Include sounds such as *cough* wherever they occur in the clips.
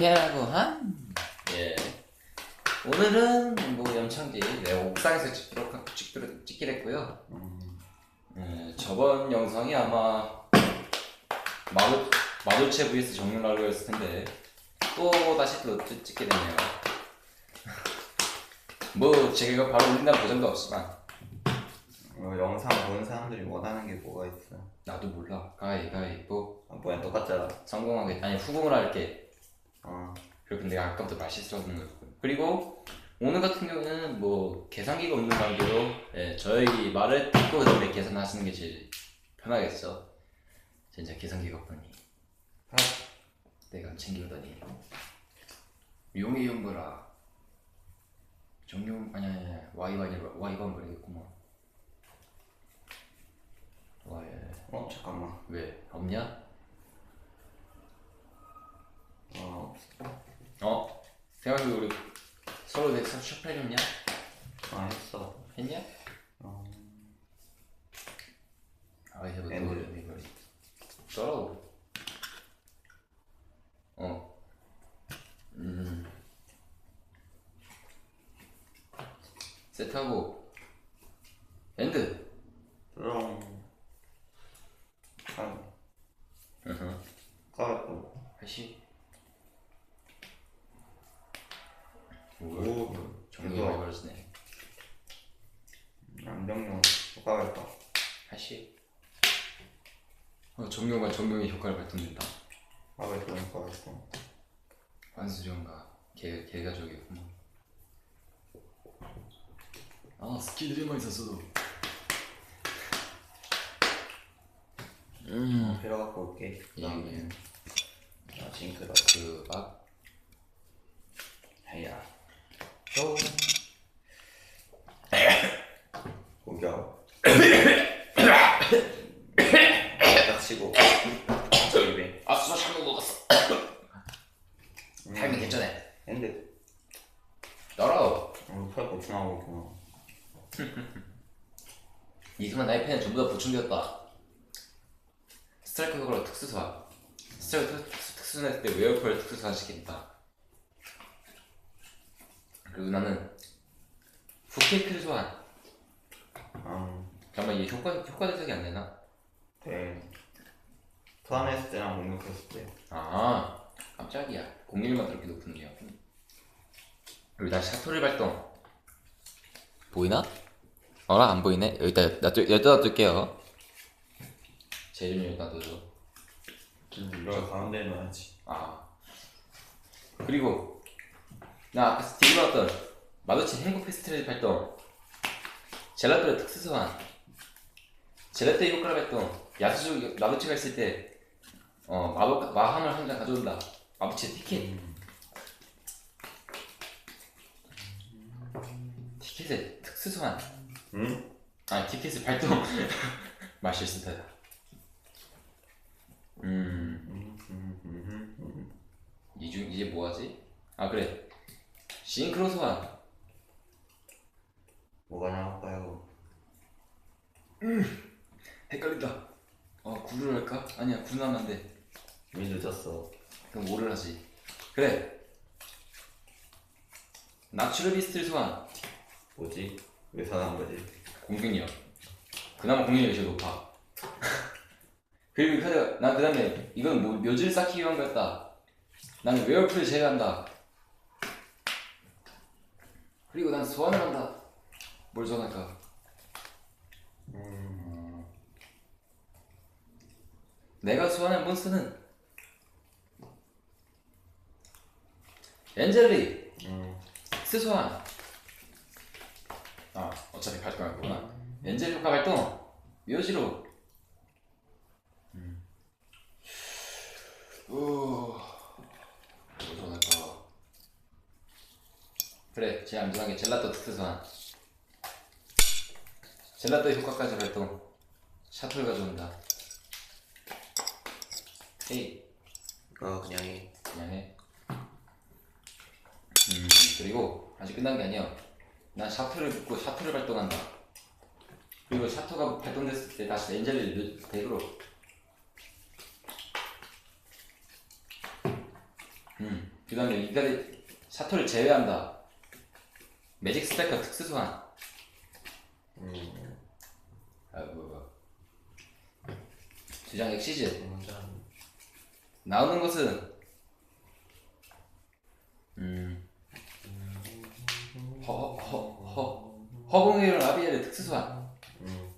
피하고 한? 예. 오늘은 뭐 염창지 내 옥상에서 찍기로, 찍기로, 찍기로 했고요. 음, 예, 저번 영상이 아마 마도, 마도체 vs 정윤랄로였을 텐데 또 다시 또 찍- 찍게 됐네요. *laughs* 뭐 제가 바로 올린다는 보장도 없지만 어, 영상 보는 사람들이 원하는 게 뭐가 있어? 나도 몰라. 가위 가위보 아, 뭐야 똑같잖아. 성공하게 아니 후공을 할게. 내가 아까부터 말실수하는 거였고. 그리고 오늘 같은 경우는 뭐 계산기가 없는 관계로 예, 저희 말을 듣고 그다음에 계산하시는 게 제일 편하겠어 진짜 계산기가 없더니. 아, 내가 안 챙겨오더니. 용의 용거라 정용 아니 아니 아니 Y가 안 버리겠구만 Y 어 잠깐만. 왜? 없냐? 어, 어? 생각해 우리 서로 내 셔플 해줬냐? 아 했어. 했냐? 어, 아 이제 뭐 엔드. 노래 이거 써라고 어 음. 세트하고 엔드 롱. 아, 으흠. 까고. 다시 오, 정리 이거. 걸렸네 안정용 까겠다. 다시 어 정룡과 정룡의 효과를 발동된다 까겠다, 까겠다. 반수령과 개, 개가족이구만 아 스킬들만 있었어도 음 필요 갖고 올게. 그 다음에 예. 아 징크다. 그막 해야. 또. 공격. 딱 치고. 저 입에. 아 수박 잘못 먹었어 음, 타이밍 괜찮아 핸드. 널어 어, 팔 고충하고 있구나. *laughs* 이승만 나의 펜은 전부 다 보충되었다 스트라이크 그걸로 특수소환 스트라이크 특- 특수소환 했을 때 웨어펄 특수소환 시키겠다 그리고 나는 후케이크를 소환 아, 잠깐만 이게 효과, 효과 대석이 안 되나? 네. 소환했을 때랑 공격했을 때. 아 깜짝이야 공률만 그렇게 높은 게요 그리고 다시 샤토를 발동 보이나? 어라 안 보이네? 여기다 놔둘, 여기다 놔둘게요. 재준이 여기다 놔둬줘 이걸 가운데 넣어야지. 아. 그리고 나 아까 뒤집어왔던 마도치 행복 페스티벌 발동. 젤라토의 특수 소환. 젤라토의 효과를 발동 야수족 마도치가 있을 때 어, 마법, 마함을 한 장 가져온다. 마도치 티켓. 티켓의 특수 소환 응? 아 티켓을 발동 말실수다 음 음, 음, 음, 음. 이중 이제 뭐 하지? 아 그래 싱크로 소환 뭐가 나올까요? 헷갈린다 어 구를 할까? 아니야 구는 하면 안 돼 이미 늦었어. 그럼 뭐를 하지? 그래 나추럴 비스트를 소환 뭐지? 왜 사는 거지? 공격력 그나마 공격력이 제일 높아. *laughs* 그리고 그- 난그 다음에 이건 뭐 묘지를 쌓기 위한 거였다. 나는 웨어풀을 제외한다. 그리고 난 소환을 한다. 뭘 소환할까? 음, 내가 소환한 몬스터는 엔젤리. 음, 스소환. 아 어차피 발동할 거구나 엔젤 효과 발동 묘지로 음. 오, 뭐 소환할까 그래 제일 안전하게 젤라또 특수 소환 젤라또 효과까지 발동 샤틀 가져온다 헤이 이거 그냥 해. 그냥 해. 음, 그리고 아직 끝난 게 아니야. 난 샤트를 붙고 샤트를 발동한다. 그리고 샤터가 발동됐을 때 다시 엔젤을 덱으로. 음, 그 다음에 이까지 샤토를 제외한다. 매직 스펙터 특수 소환. 음, 아, 뭐, 뭐. 두장 엑시즈. 한- 나오는 것은, 음, 허, 허공의 라비엘의 특수 소환. 음,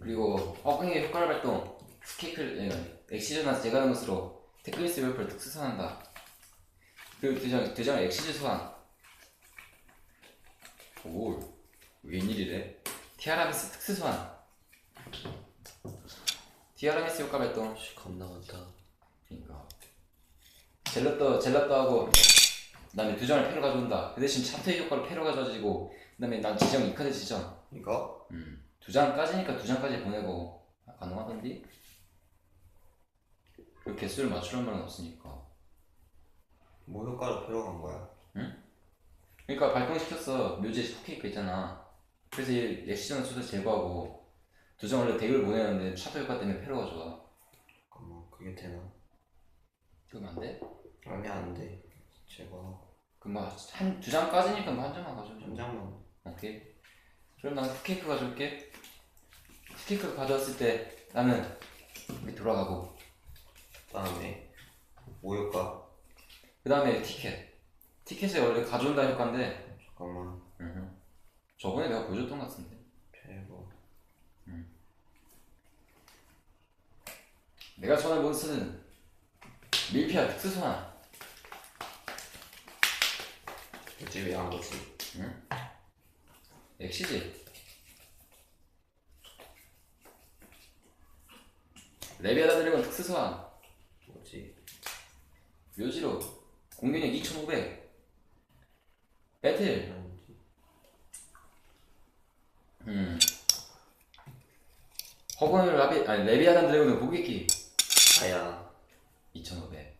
그리고 허공의 효과를 발동. 스케이클, 예, 엑시즈나 제거하는 것으로 테크니스 웨퍼를 특수 소환한다. 그리고 두장, 두장 엑시즈 소환. 오, 웬일이래? 티아라미스 특수 소환. 티아라미스 효과 발동. 씨, 겁나 많다. 그러니까 젤라또 젤라또 하고 그 다음에 두 장을 패로 가져온다. 그 대신 차트의 효과를 패로 가져가지고 그 다음에 난 지정 이 카드 지정. 이거? 음. 두 장까지니까 두 장까지 보내고 아, 가능하던디? 그 개수를 맞추란 말은 없으니까. 뭐 효과로 필요한 거야? 그러니까 발동시켰어 묘지에 포케이크 있잖아. 그래서 얘 엑시전 수도 제거하고 두 장 원래 덱을 보내는데 차트 효과 때문에 패로 가져가. 잠깐만 그게 되나? 그러면 안 돼? 아니 안돼 제거 그럼 한두 장까지니까 뭐 한 장만 가져오자. 한 장만 오케이. 그럼 나는 쿠케이크 가져올게. 쿠케이크 가져왔을 때 나는 여기 돌아가고 다음에 뭐 효과? 그 다음에 티켓. 티켓이 원래 가져온다 효과인데 잠깐만. 저번에 내가 보여줬던 것 같은데 최고 내가 좋아하는 몬스터는 밀피아 특수소환 굳이 왜한 거지? 엑시지? 레비아다 드래곤 특수 소환 뭐지? 묘지로 공격력 2500 배틀 아니지. 음. 허건을 라비 아니 레비아단 드래곤은 보기기 아야. 2500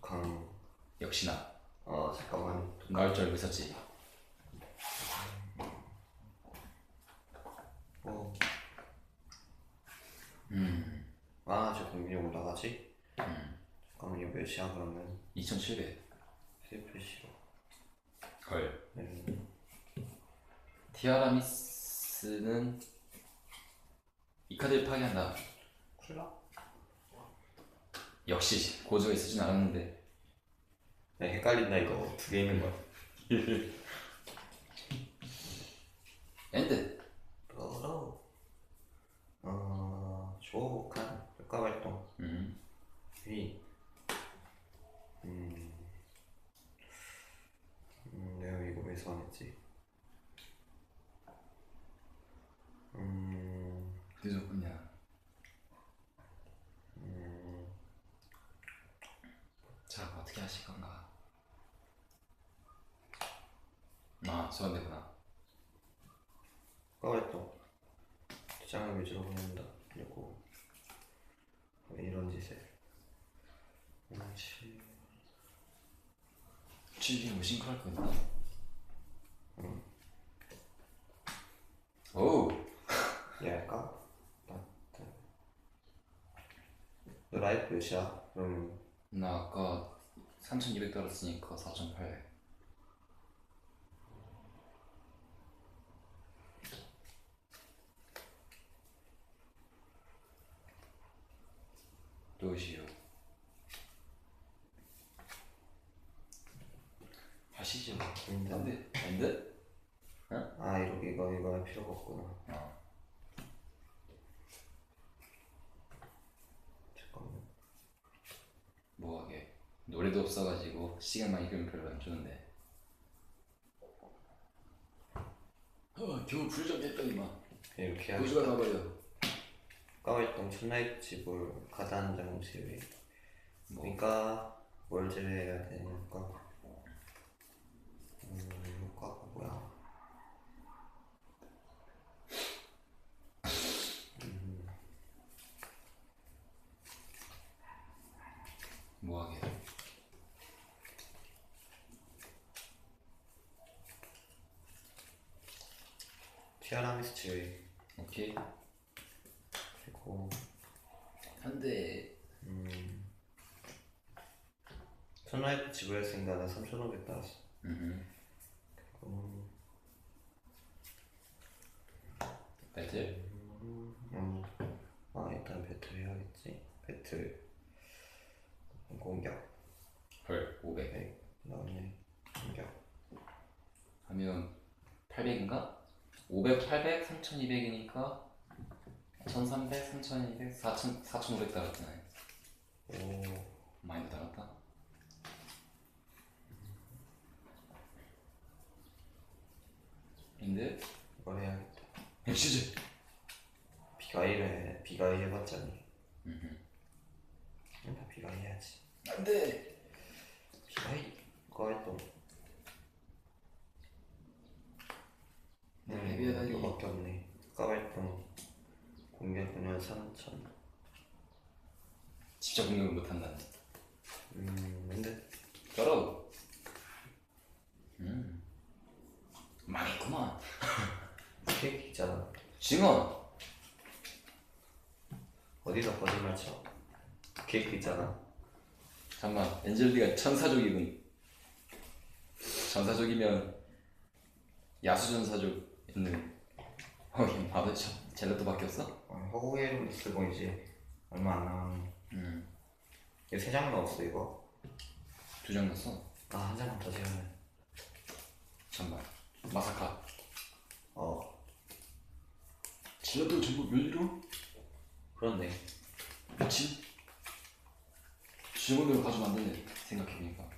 강... 역시나. 어 잠깐만 나올 줄 알고 있었지. 어. 음. 만화제 공민이 올라가지? 음. 잠깐만 이거 몇이야 그러면? 2700 슬플 싫어 걸 음, 티아라미스는 이 카드를 파괴한다. 쿨라? 역시 고조가 있으진 않았는데. 야 헷갈린다 이거. 두 개 있는 거야 엔드. 더러 어... 조혹한 효과 발동. 음. 위. 음... 음... 내가 이거 왜 소환했지? 음... 늦었군요 음... 자 어떻게 하실 건가 아 소환되구나 효과 발동 두 장을 위주로 보낸다 그리고 왜 이런 짓을 아씨 칠리 무싱크할 거 있나? 오우 얘 할까? 너 라이프 몇이야? 그러면 나 아까 3200 떨었으니까 4800 도시요 하시죠 인정. 안돼 안돼? 아 이렇게 이거 이거 할 필요가 없구나. 어. 잠깐만. 뭐하게? 노래도 없어가지고 시간만 이기면 별로 안 좋은데. 어 겨우 불좀 됐더니만 이렇게 하 고주가 가버려 지불 카드 한장 제외 뭐 그러니까 뭘 제외해야 되니까. 음 효과가 뭐야? 뭐하게? 티아라미스 제외 오케이 그리고 한대 음 천라이프 지불했으니까 나 3,500 달았어. 음. 음, 배틀. 음. 아 일단 배틀 해야겠지. 배틀. 공격. 헐 500. 100. 그다음에 공격. 하면 800인가? 500, 800, 3200이니까 1300, 3200, 4000, 4500 달았잖아요. 오. 많이 달았다. 근데 이걸 해야겠다. 시즈. 비가이를 해. 비가이 해봤자니. 음. 나 비가이 해야지. 안 돼. 비가이. 그거 활동. 네, 헤비하다니. 이거밖에 없네. 까발동. 공격 분열 3,000. 진짜 공격을 못한다. 음, 근데 떨어. 음. 망했구만. *laughs* 케이크 있잖아. 징어. 어디서 거짓말 쳐? 케이크 있잖아. 잠만. 엔젤리가 천사족이군. 천사족이면 야수전사족 있는. 거기 봐도 젤라또밖에 없어? 어, 허구의 이름 쓰고 이제 얼마 안 남았네. 음. 이거 세 장만 없어 이거. 두장 났어. 아 한 장만 더 지으면. 잠만. 마사카. 어. 젤라또 전부 멸리로? 그런데 미친. 주문으로 가져면 안 되네. 생각해보니까.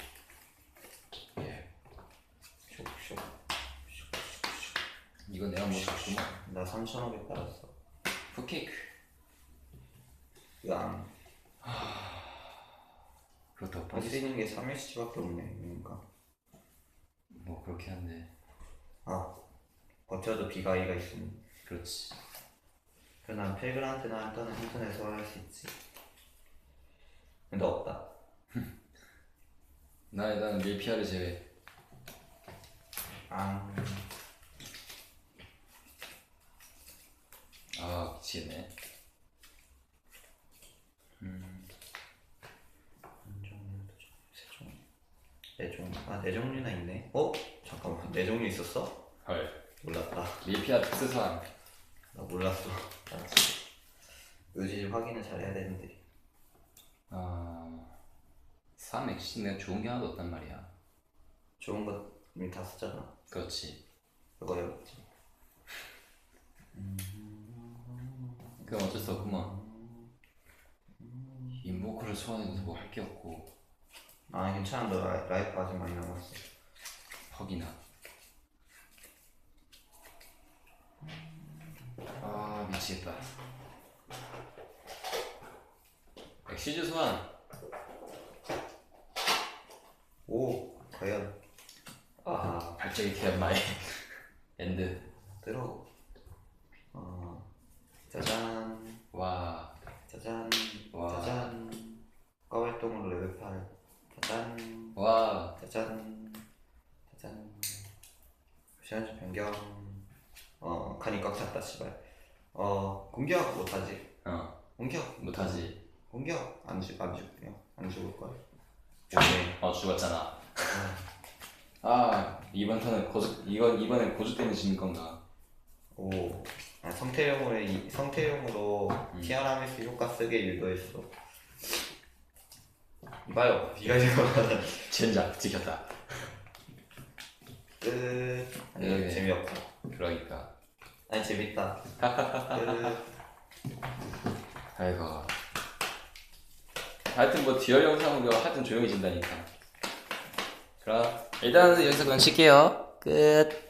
예. 슉슉. 이거 내가 못 샀구만. 나 3,500 달았어. 푸케이크. 으앙. 그렇다고 할수 빠지. 있는 게 3일치밖에 없네. 그러니까. 뭐 그렇긴 한데. 아. 버텨도 비가이가 있으니. 그렇지. 그래 난 페그란트나 일단은 인터넷에서 할수 있지. 근데 없다. *laughs* 나 일단 밀피아를 제외. 아. 아 미치겠네. 음. 한 종류, 두 종류, 세 종류. 네 종류. 아, 네 종류나 있네. 어? 잠깐만. 네 종류 있었어? 헐. 몰랐다. 밀피아 특수선. 나 몰랐어. 알았어. 요지 확인을 잘 해야 되는데. 아. 3액시 내가 좋은 게 하나도 없단 말이야. 좋은 것 이미 다 썼잖아. 그렇지. 그거 해봤지. 그럼 어쩔 수 없구만. 인보크를 소환해도 뭐 할 게 없고 아, 괜찮아. 너 라, 라이프 아직 많이 남았어. 퍽이나. 아 미치겠다. 엑시즈 소환. 오, 과연. 아, 발작이 태연 마의 엔드. 들어. 어, 짜잔. 와. 짜잔. 와. 짜잔. 과활동으로 레벨 8. 짜잔. 와. 짜잔. 짜잔. 시간적 변경. 어, 칸이 꽉 찼다, 씨발. 어, 공격 못하지. 어 공격. 못하지. 공격. 안 죽, 안 죽, 안 죽을 거야. 오케이. 어 죽었잖아. 아 이번 턴은 고주 이건 이번엔 고주 때문에 지는 건가? 오. 아, 성태용으로, 이, 성태용으로 티아라메스 효과 쓰게 유도했어. 이봐요. 비가 지금 젠장 지켰다. 끝. 아니, 네. 재미없다. 그러니까. 아니, 재밌다. 끝. 아이고. 하여튼 뭐 듀얼 영상으로 하여튼 조용해진다니까. 그럼 일단은 여기서 그냥 칠게요. 끝.